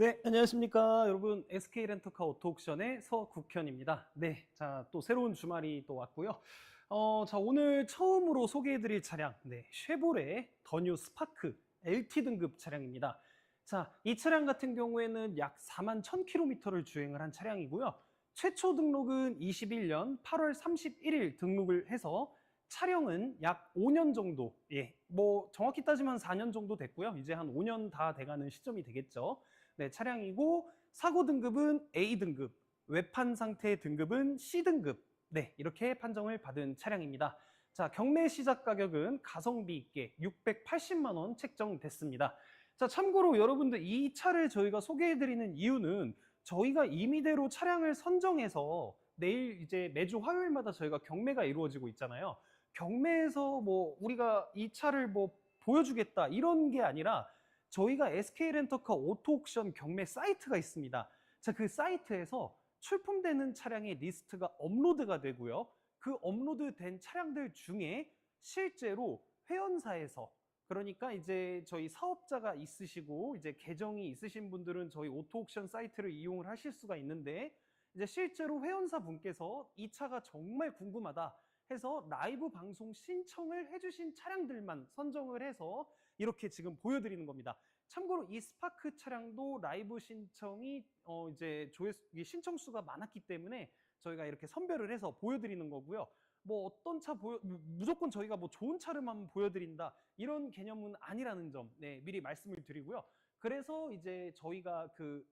네, 안녕하십니까. 여러분, SK 렌터카 오토옥션의 서국현입니다. 네, 자, 또 새로운 주말이 또 왔고요. 어, 자, 오늘 처음으로 소개해드릴 차량, 네, 쉐보레 더뉴 스파크 LT 등급 차량입니다. 자, 이 차량 같은 경우에는 약 4만 1000km를 주행을 한 차량이고요. 최초 등록은 21년 8월 31일 등록을 해서 차량은 약 5년 정도, 예, 뭐 정확히 따지면 4년 정도 됐고요. 이제 한 5년 다 돼가는 시점이 되겠죠. 네, 차량이고 사고 등급은 A 등급, 외판 상태 등급은 C 등급. 네, 이렇게 판정을 받은 차량입니다. 자, 경매 시작 가격은 가성비 있게 680만 원 책정됐습니다. 자, 참고로 여러분들 이 차를 저희가 소개해 드리는 이유는 저희가 임의대로 차량을 선정해서 내일 이제 매주 화요일마다 저희가 경매가 이루어지고 있잖아요. 경매에서 뭐 우리가 이 차를 뭐 보여주겠다 이런 게 아니라 저희가 SK 렌터카 오토 옥션 경매 사이트가 있습니다. 자, 그 사이트에서 출품되는 차량의 리스트가 업로드가 되고요. 그 업로드된 차량들 중에 실제로 회원사에서 그러니까 이제 저희 사업자가 있으시고 이제 계정이 있으신 분들은 저희 오토 옥션 사이트를 이용을 하실 수가 있는데 이제 실제로 회원사 분께서 이 차가 정말 궁금하다 해서 라이브 방송 신청을 해주신 차량들만 선정을 해서 이렇게 지금 보여드리는 겁니다. 참고로 이 스파크 차량도 라이브 신청이 어 이제 조회수 이 신청 수가 많았기 때문에 저희가 이렇게 선별을 해서 보여드리는 거고요. 뭐 어떤 차 보여 무조건 저희가 뭐 좋은 차를만 보여드린다 이런 개념은 아니라는 점 네, 미리 말씀을 드리고요. 그래서 이제 저희가 그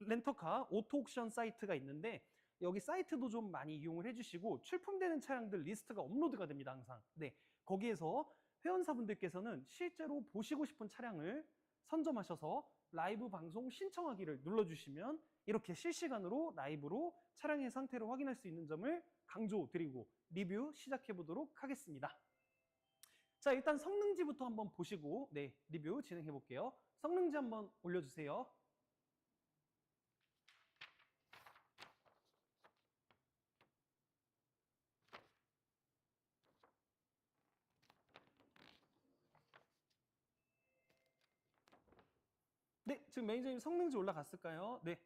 렌터카 오토 옥션 사이트가 있는데 여기 사이트도 좀 많이 이용을 해주시고 출품되는 차량들 리스트가 업로드가 됩니다 항상. 네 거기에서 회원사분들께서는 실제로 보시고 싶은 차량을 선점하셔서 라이브 방송 신청하기를 눌러주시면 이렇게 실시간으로 라이브로 차량의 상태를 확인할 수 있는 점을 강조드리고 리뷰 시작해 보도록 하겠습니다. 자 일단 성능지부터 한번 보시고 네 리뷰 진행해 볼게요. 성능지 한번 올려주세요. 네, 지금 매니저님 성능지 올라갔을까요? 네.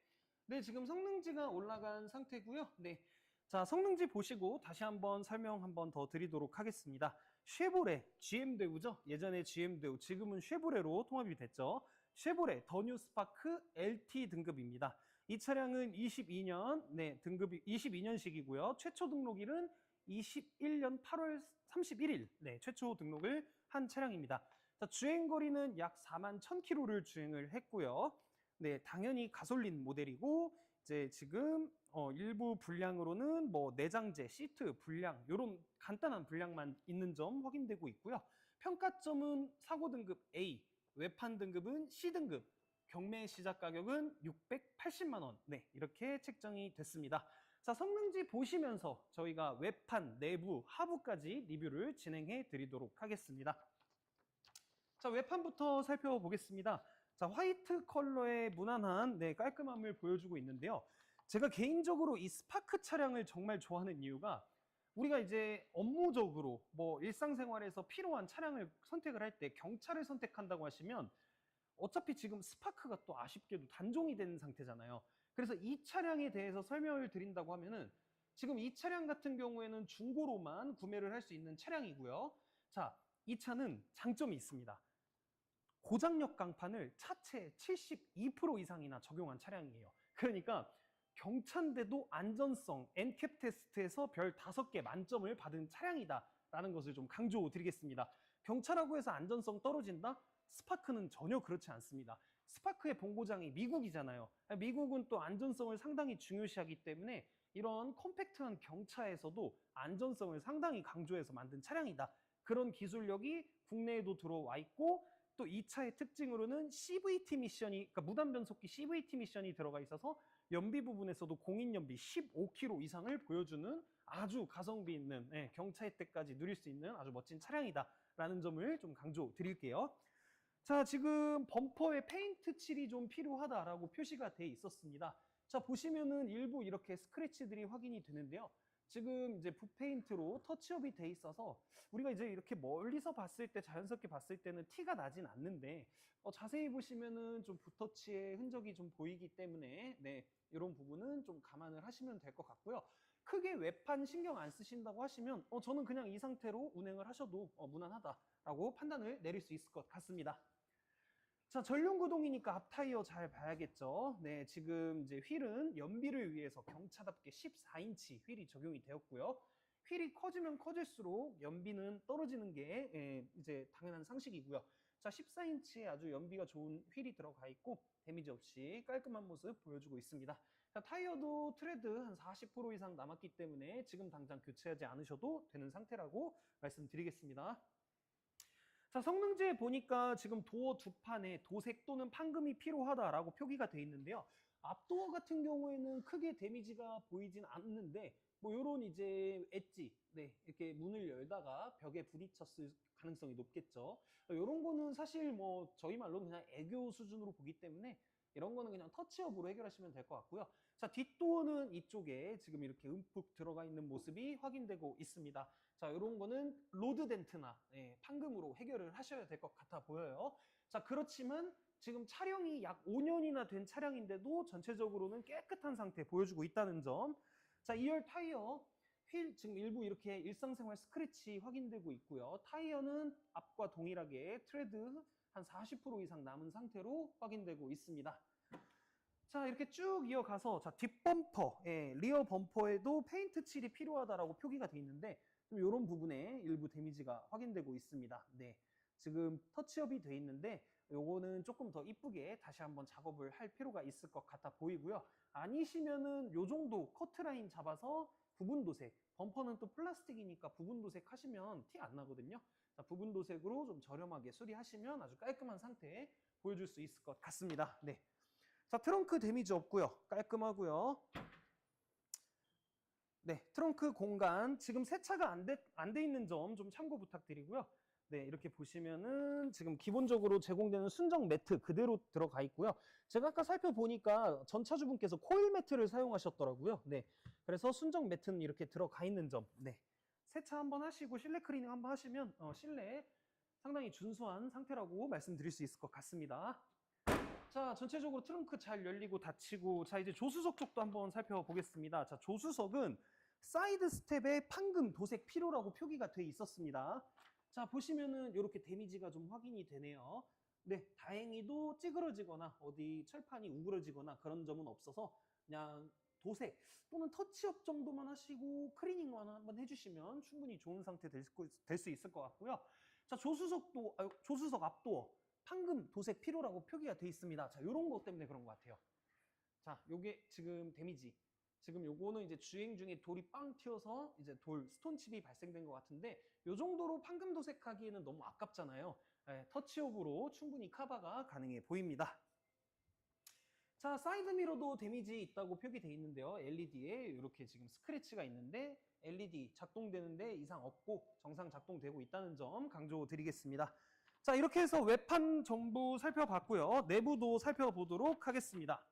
네, 지금 성능지가 올라간 상태고요. 네. 자, 성능지 보시고 다시 한번 설명 한번 더 드리도록 하겠습니다. 쉐보레 GM 대우죠. 예전에 GM 대우, 지금은 쉐보레로 통합이 됐죠. 쉐보레 더뉴 스파크 LT 등급입니다. 이 차량은 22년, 네, 등급이 22년식이고요. 최초 등록일은 21년 8월 31일, 네, 최초 등록을 한 차량입니다. 자, 주행 거리는 약 4만 1000km를 주행을 했고요. 네, 당연히 가솔린 모델이고 이제 지금 어, 일부 불량으로는 뭐 내장재, 시트 불량 이런 간단한 불량만 있는 점 확인되고 있고요. 평가점은 사고 등급 A, 외판 등급은 C 등급, 경매 시작 가격은 680만 원. 네, 이렇게 책정이 됐습니다. 자, 성능지 보시면서 저희가 외판, 내부, 하부까지 리뷰를 진행해 드리도록 하겠습니다. 자, 외판부터 살펴보겠습니다. 자, 화이트 컬러의 무난한 네, 깔끔함을 보여주고 있는데요. 제가 개인적으로 이 스파크 차량을 정말 좋아하는 이유가 우리가 이제 업무적으로 뭐 일상생활에서 필요한 차량을 선택을 할 때 경차를 선택한다고 하시면 어차피 지금 스파크가 또 아쉽게도 단종이 된 상태잖아요. 그래서 이 차량에 대해서 설명을 드린다고 하면은 지금 이 차량 같은 경우에는 중고로만 구매를 할 수 있는 차량이고요. 자, 이 차는 장점이 있습니다. 고장력 강판을 차체 72% 이상이나 적용한 차량이에요. 그러니까 경차인데도 안전성 엔캡 테스트에서 별 5개 만점을 받은 차량이다라는 것을 좀 강조 드리겠습니다. 경차라고 해서 안전성 떨어진다? 스파크는 전혀 그렇지 않습니다. 스파크의 본고장이 미국이잖아요. 미국은 또 안전성을 상당히 중요시하기 때문에 이런 컴팩트한 경차에서도 안전성을 상당히 강조해서 만든 차량이다. 그런 기술력이 국내에도 들어와 있고 또이 차의 특징으로는 CVT 미션이 그러니까 무단 변속기 CVT 미션이 들어가 있어서 연비 부분에서도 공인 연비 15km 이상을 보여주는 아주 가성비 있는 예, 경차 혜택까지 누릴 수 있는 아주 멋진 차량이다라는 점을 좀 강조 드릴게요. 자, 지금 범퍼에 페인트 칠이 좀 필요하다라고 표시가 돼 있었습니다. 자, 보시면은 일부 이렇게 스크래치들이 확인이 되는데요. 지금 이제 붓페인트로 터치업이 돼 있어서 우리가 이제 이렇게 멀리서 봤을 때 자연스럽게 봤을 때는 티가 나진 않는데 어, 자세히 보시면은 좀 붓터치의 흔적이 좀 보이기 때문에 네 이런 부분은 좀 감안을 하시면 될 것 같고요. 크게 외판 신경 안 쓰신다고 하시면 어, 저는 그냥 이 상태로 운행을 하셔도 어, 무난하다라고 판단을 내릴 수 있을 것 같습니다. 자, 전륜 구동이니까 앞 타이어 잘 봐야겠죠. 네, 지금 이제 휠은 연비를 위해서 경차답게 14인치 휠이 적용이 되었고요. 휠이 커지면 커질수록 연비는 떨어지는 게 예, 이제 당연한 상식이고요. 자, 14인치의 아주 연비가 좋은 휠이 들어가 있고 데미지 없이 깔끔한 모습 보여주고 있습니다. 자, 타이어도 트레드 한 40% 이상 남았기 때문에 지금 당장 교체하지 않으셔도 되는 상태라고 말씀드리겠습니다. 자, 성능지에 보니까 지금 도어 두 판에 도색 또는 판금이 필요하다라고 표기가 되어 있는데요. 앞도어 같은 경우에는 크게 데미지가 보이진 않는데 뭐 요런 이제 엣지, 네, 이렇게 문을 열다가 벽에 부딪혔을 가능성이 높겠죠. 요런 거는 사실 뭐 저희 말로 그냥 애교 수준으로 보기 때문에 이런 거는 그냥 터치업으로 해결하시면 될 것 같고요. 자, 뒷도어는 이쪽에 지금 이렇게 움푹 들어가 있는 모습이 확인되고 있습니다. 자, 이런 거는 로드 덴트나 예, 판금으로 해결을 하셔야 될 것 같아 보여요. 자, 그렇지만 지금 차량이 약 5년이나 된 차량인데도 전체적으로는 깨끗한 상태 보여주고 있다는 점. 자, 2열 타이어 휠 지금 일부 이렇게 일상생활 스크래치 확인되고 있고요. 타이어는 앞과 동일하게 트레드 한 40% 이상 남은 상태로 확인되고 있습니다. 자 이렇게 쭉 이어가서 자 뒷범퍼, 예, 리어 범퍼에도 페인트 칠이 필요하다라고 표기가 돼 있는데 좀 이런 부분에 일부 데미지가 확인되고 있습니다. 네, 지금 터치업이 돼 있는데 요거는 조금 더 이쁘게 다시 한번 작업을 할 필요가 있을 것 같아 보이고요. 아니시면은 요 정도 커트라인 잡아서 부분 도색, 범퍼는 또 플라스틱이니까 부분 도색 하시면 티 안 나거든요. 자, 부분 도색으로 좀 저렴하게 수리하시면 아주 깔끔한 상태 보여줄 수 있을 것 같습니다. 네. 자, 트렁크 데미지 없고요. 깔끔하고요. 네, 트렁크 공간 지금 세차가 안 돼 안 돼 있는 점 좀 참고 부탁드리고요. 네, 이렇게 보시면은 지금 기본적으로 제공되는 순정 매트 그대로 들어가 있고요. 제가 아까 살펴보니까 전 차주분께서 코일 매트를 사용하셨더라고요. 네, 그래서 순정 매트는 이렇게 들어가 있는 점. 네, 세차 한번 하시고 실내 클리닝 한번 하시면 어, 실내 상당히 준수한 상태라고 말씀드릴 수 있을 것 같습니다. 자, 전체적으로 트렁크 잘 열리고 닫히고, 자, 이제 조수석 쪽도 한번 살펴보겠습니다. 자, 조수석은 사이드 스텝에 판금 도색 필요라고 표기가 돼 있었습니다. 자, 보시면은 이렇게 데미지가 좀 확인이 되네요. 네, 다행히도 찌그러지거나 어디 철판이 우그러지거나 그런 점은 없어서 그냥 도색 또는 터치업 정도만 하시고 클리닝만 한번 해주시면 충분히 좋은 상태 될 수 있을 것 같고요. 자, 조수석도, 아, 조수석 앞도어 판금 도색 필요라고 표기가 돼 있습니다. 자, 요런 것 때문에 그런 것 같아요. 자, 요게 지금 데미지. 지금 요거는 이제 주행 중에 돌이 빵 튀어서 이제 돌 스톤칩이 발생된 것 같은데 요 정도로 판금 도색하기에는 너무 아깝잖아요. 예, 터치업으로 충분히 커버가 가능해 보입니다. 자, 사이드 미러도 데미지 있다고 표기되어 있는데요. LED에 이렇게 지금 스크래치가 있는데 LED 작동되는데 이상 없고 정상 작동되고 있다는 점 강조드리겠습니다. 자, 이렇게 해서 외판 정보 살펴봤고요. 내부도 살펴보도록 하겠습니다.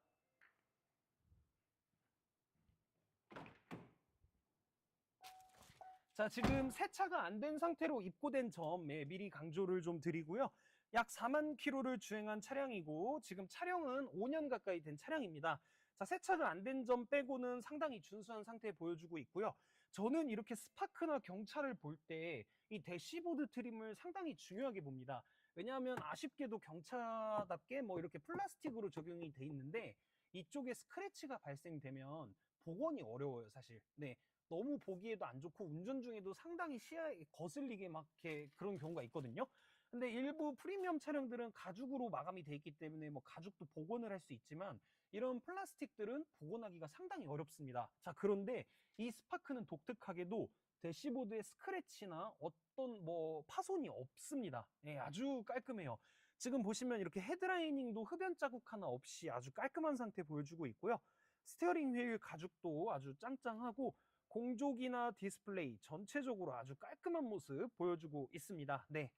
자, 지금 세차가 안 된 상태로 입고된 점에 미리 강조를 좀 드리고요. 약 4만 킬로를 주행한 차량이고 지금 차량은 5년 가까이 된 차량입니다. 자, 세차가 안 된 점 빼고는 상당히 준수한 상태 보여주고 있고요. 저는 이렇게 스파크나 경차를 볼 때 이 대시보드 트림을 상당히 중요하게 봅니다. 왜냐하면 아쉽게도 경차답게 뭐 이렇게 플라스틱으로 적용이 돼 있는데 이쪽에 스크래치가 발생되면 복원이 어려워요, 사실. 네. 너무 보기에도 안 좋고 운전 중에도 상당히 시야에 거슬리게 막 이렇게 그런 경우가 있거든요. 근데 일부 프리미엄 차량들은 가죽으로 마감이 돼 있기 때문에 뭐 가죽도 복원을 할 수 있지만 이런 플라스틱들은 복원하기가 상당히 어렵습니다. 자, 그런데 이 스파크는 독특하게도 대시보드의 스크래치나 어떤 뭐 파손이 없습니다. 예, 아주 깔끔해요. 지금 보시면 이렇게 헤드라이닝도 흡연 자국 하나 없이 아주 깔끔한 상태 보여주고 있고요. 스티어링 휠 가죽도 아주 짱짱하고 공조기나 디스플레이 전체적으로 아주 깔끔한 모습 보여주고 있습니다. 네.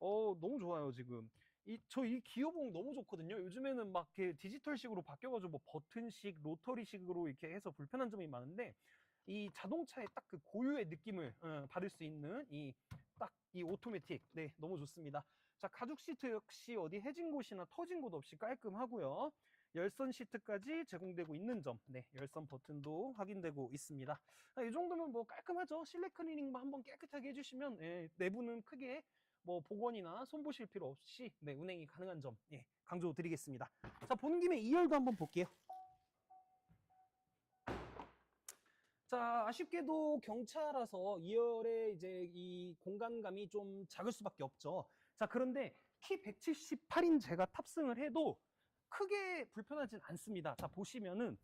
어, 너무 좋아요, 지금. 이, 저 이 기어봉 너무 좋거든요. 요즘에는 막 디지털식으로 바뀌어가지고 뭐 버튼식, 로터리식으로 이렇게 해서 불편한 점이 많은데, 이 자동차의 딱 그 고유의 느낌을 어, 받을 수 있는 이 딱 이 오토매틱 네 너무 좋습니다. 자 가죽 시트 역시 어디 해진 곳이나 터진 곳 없이 깔끔하고요. 열선 시트까지 제공되고 있는 점, 네 열선 버튼도 확인되고 있습니다. 아, 이 정도면 뭐 깔끔하죠. 실내 클리닝만 한번 깨끗하게 해주시면 예, 내부는 크게 뭐 복원이나 손보실 필요 없이 네, 운행이 가능한 점 예, 강조드리겠습니다. 자 보는 김에 2열도 한번 볼게요. 자, 아쉽게도 경차라서 2열에 이제 이 공간감이 좀 작을 수밖에 없죠. 자, 그런데 키 178인 제가 탑승을 해도 크게 불편하진 않습니다. 자, 보시면은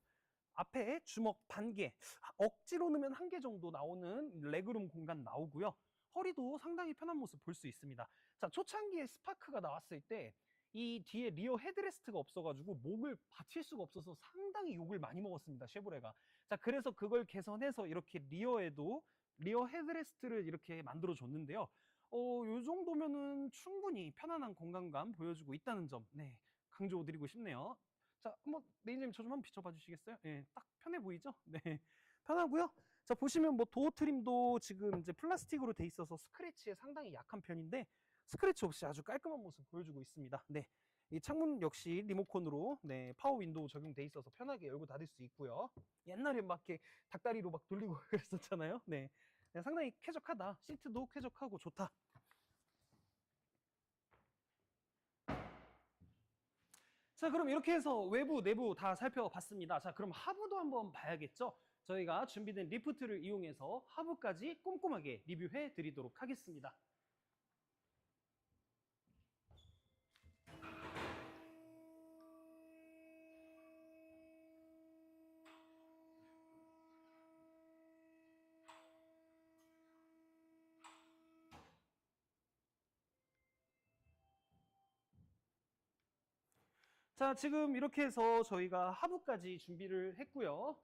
앞에 주먹 반 개, 억지로 넣으면 한 개 정도 나오는 레그룸 공간 나오고요. 허리도 상당히 편한 모습 볼 수 있습니다. 자, 초창기에 스파크가 나왔을 때 이 뒤에 리어 헤드레스트가 없어가지고 목을 받칠 수가 없어서 상당히 욕을 많이 먹었습니다. 쉐보레가. 자, 그래서 그걸 개선해서 이렇게 리어에도 리어 헤드레스트를 이렇게 만들어 줬는데요. 어, 요 정도면은 충분히 편안한 공간감 보여주고 있다는 점, 네, 강조드리고 싶네요. 자, 한번 매니저님 저 좀 한번 비춰봐 주시겠어요? 네, 딱 편해 보이죠? 네, 편하고요. 자, 보시면 뭐 도어 트림도 지금 이제 플라스틱으로 돼 있어서 스크래치에 상당히 약한 편인데 스크래치 없이 아주 깔끔한 모습 보여주고 있습니다. 네. 이 창문 역시 리모컨으로 네, 파워 윈도우 적용돼 있어서 편하게 열고 닫을 수 있고요. 옛날에 막 이렇게 닭다리로 막 돌리고 그랬었잖아요. 네. 네, 상당히 쾌적하다. 시트도 쾌적하고 좋다. 자, 그럼 이렇게 해서 외부, 내부 다 살펴봤습니다. 자, 그럼 하부도 한번 봐야겠죠? 저희가 준비된 리프트를 이용해서 하부까지 꼼꼼하게 리뷰해 드리도록 하겠습니다. 자, 지금 이렇게 해서 저희가 하부까지 준비를 했고요.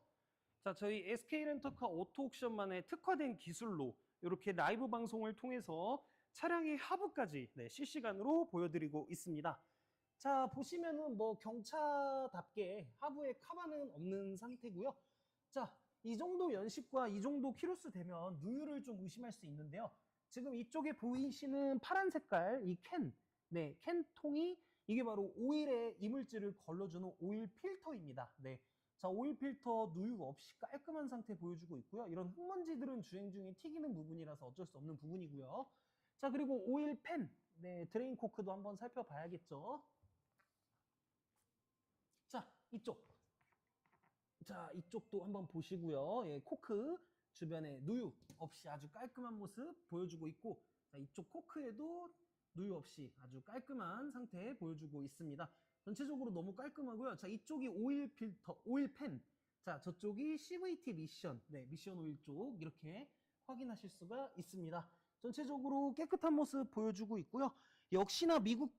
자, 저희 SK 렌터카 오토 옥션만의 특화된 기술로 이렇게 라이브 방송을 통해서 차량의 하부까지 네, 실시간으로 보여드리고 있습니다. 자, 보시면은 뭐 경차답게 하부에 카바는 없는 상태고요. 자, 이 정도 연식과 이 정도 키로수 되면 누유를 좀 의심할 수 있는데요. 지금 이쪽에 보이시는 파란 색깔 이 캔, 네, 캔 통이 이게 바로 오일에 이물질을 걸러주는 오일 필터입니다. 네. 자, 오일 필터 누유가 없이 깔끔한 상태 보여주고 있고요. 이런 흙먼지들은 주행 중에 튀기는 부분이라서 어쩔 수 없는 부분이고요. 자, 그리고 오일 팬, 네, 드레인 코크도 한번 살펴봐야겠죠. 자, 이쪽. 자, 이쪽도 한번 보시고요. 예, 코크 주변에 누유 없이 아주 깔끔한 모습 보여주고 있고, 자, 이쪽 코크에도 누유 없이 아주 깔끔한 상태 보여주고 있습니다. 전체적으로 너무 깔끔하고요. 자, 이쪽이 오일 필터, 오일 팬. 자, 저쪽이 CVT 미션, 네, 미션 오일 쪽 이렇게 확인하실 수가 있습니다. 전체적으로 깨끗한 모습 보여주고 있고요. 역시나 미국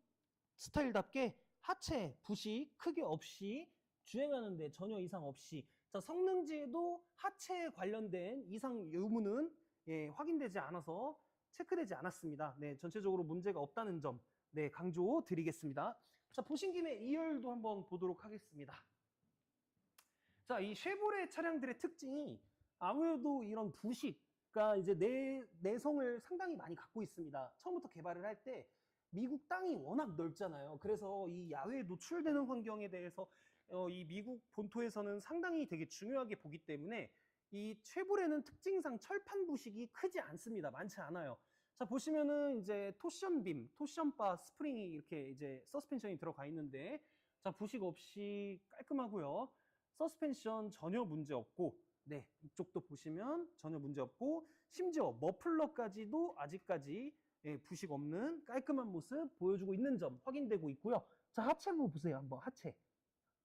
스타일답게 하체 부식 크게 없이 주행하는데 전혀 이상 없이 자 성능지에도 하체에 관련된 이상 유무는 예, 확인되지 않아서 체크되지 않았습니다. 네, 전체적으로 문제가 없다는 점, 네, 강조 드리겠습니다. 자, 보신 김에 2열도 한번 보도록 하겠습니다. 자, 이 쉐보레 차량들의 특징이 아무래도 이런 부식과 이제 내, 내성을 상당히 많이 갖고 있습니다. 처음부터 개발을 할 때 미국 땅이 워낙 넓잖아요. 그래서 이 야외에 노출되는 환경에 대해서 어, 이 미국 본토에서는 상당히 되게 중요하게 보기 때문에 이 최불에는 특징상 철판 부식이 크지 않습니다. 많지 않아요. 자 보시면은 이제 토션 빔, 토션 바 스프링이 이렇게 이제 서스펜션이 들어가 있는데 자 부식 없이 깔끔하고요. 서스펜션 전혀 문제 없고 네 이쪽도 보시면 전혀 문제 없고 심지어 머플러까지도 아직까지 예, 부식 없는 깔끔한 모습 보여주고 있는 점 확인되고 있고요. 자 하체 한번 보세요. 한번 하체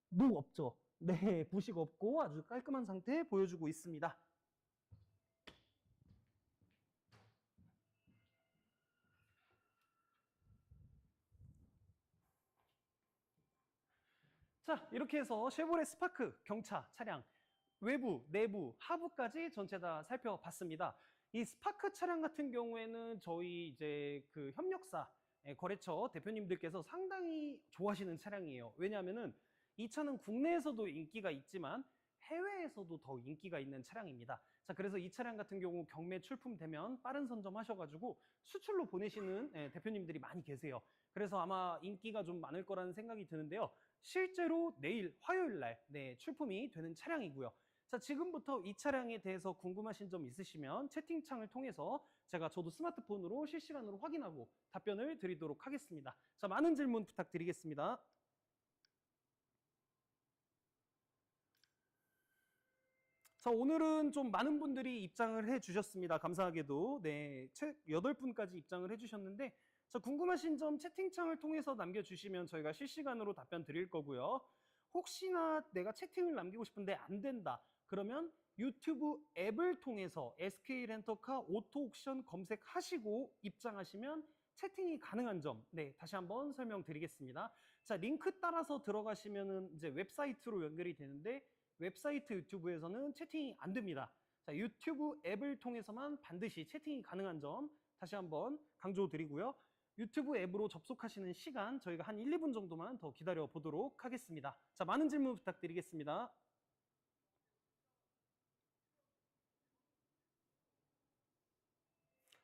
노 없죠. 네, 부식 없고 아주 깔끔한 상태 보여주고 있습니다. 자, 이렇게 해서 쉐보레 스파크 경차 차량 외부, 내부, 하부까지 전체 다 살펴봤습니다. 이 스파크 차량 같은 경우에는 저희 이제 그 협력사 예, 거래처 대표님들께서 상당히 좋아하시는 차량이에요. 왜냐하면은 이 차는 국내에서도 인기가 있지만 해외에서도 더 인기가 있는 차량입니다. 자, 그래서 이 차량 같은 경우 경매 출품되면 빠른 선점하셔가지고 수출로 보내시는 예, 대표님들이 많이 계세요. 그래서 아마 인기가 좀 많을 거라는 생각이 드는데요. 실제로 내일 화요일 날 네, 출품이 되는 차량이고요. 자, 지금부터 이 차량에 대해서 궁금하신 점 있으시면 채팅창을 통해서 제가 저도 스마트폰으로 실시간으로 확인하고 답변을 드리도록 하겠습니다. 자, 많은 질문 부탁드리겠습니다. 자, 오늘은 좀 많은 분들이 입장을 해 주셨습니다. 감사하게도. 네, 채 8분까지 입장을 해 주셨는데, 자, 궁금하신 점 채팅창을 통해서 남겨주시면 저희가 실시간으로 답변 드릴 거고요. 혹시나 내가 채팅을 남기고 싶은데 안 된다. 그러면 유튜브 앱을 통해서 SK 렌터카 오토 옥션 검색하시고 입장하시면 채팅이 가능한 점, 네, 다시 한번 설명드리겠습니다. 자, 링크 따라서 들어가시면은 이제 웹사이트로 연결이 되는데 웹사이트 유튜브에서는 채팅이 안 됩니다. 자, 유튜브 앱을 통해서만 반드시 채팅이 가능한 점 다시 한번 강조드리고요. 유튜브 앱으로 접속하시는 시간 저희가 한 1, 2분 정도만 더 기다려 보도록 하겠습니다. 자, 많은 질문 부탁드리겠습니다.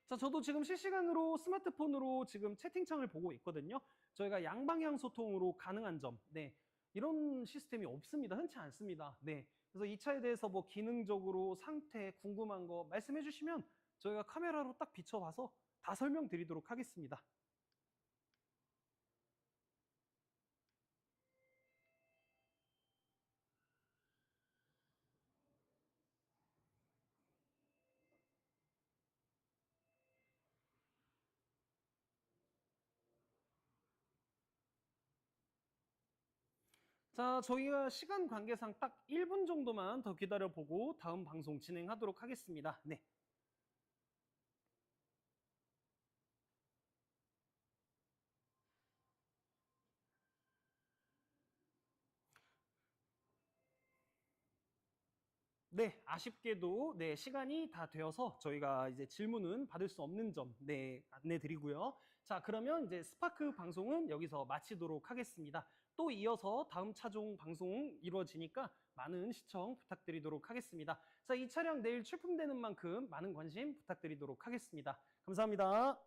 자, 저도 지금 실시간으로 스마트폰으로 지금 채팅창을 보고 있거든요. 저희가 양방향 소통으로 가능한 점, 네. 이런 시스템이 없습니다. 흔치 않습니다. 네. 그래서 이 차에 대해서 뭐 기능적으로 상태 궁금한 거 말씀해 주시면 저희가 카메라로 딱 비춰봐서 다 설명드리도록 하겠습니다. 자, 저희가 시간 관계상 딱 1분 정도만 더 기다려보고 다음 방송 진행하도록 하겠습니다. 네. 네, 아쉽게도 네, 시간이 다 되어서 저희가 이제 질문은 받을 수 없는 점 네, 안내 드리고요. 자, 그러면 이제 스파크 방송은 여기서 마치도록 하겠습니다. 또 이어서 다음 차종 방송 이루어지니까 많은 시청 부탁드리도록 하겠습니다. 자, 이 차량 내일 출품되는 만큼 많은 관심 부탁드리도록 하겠습니다. 감사합니다.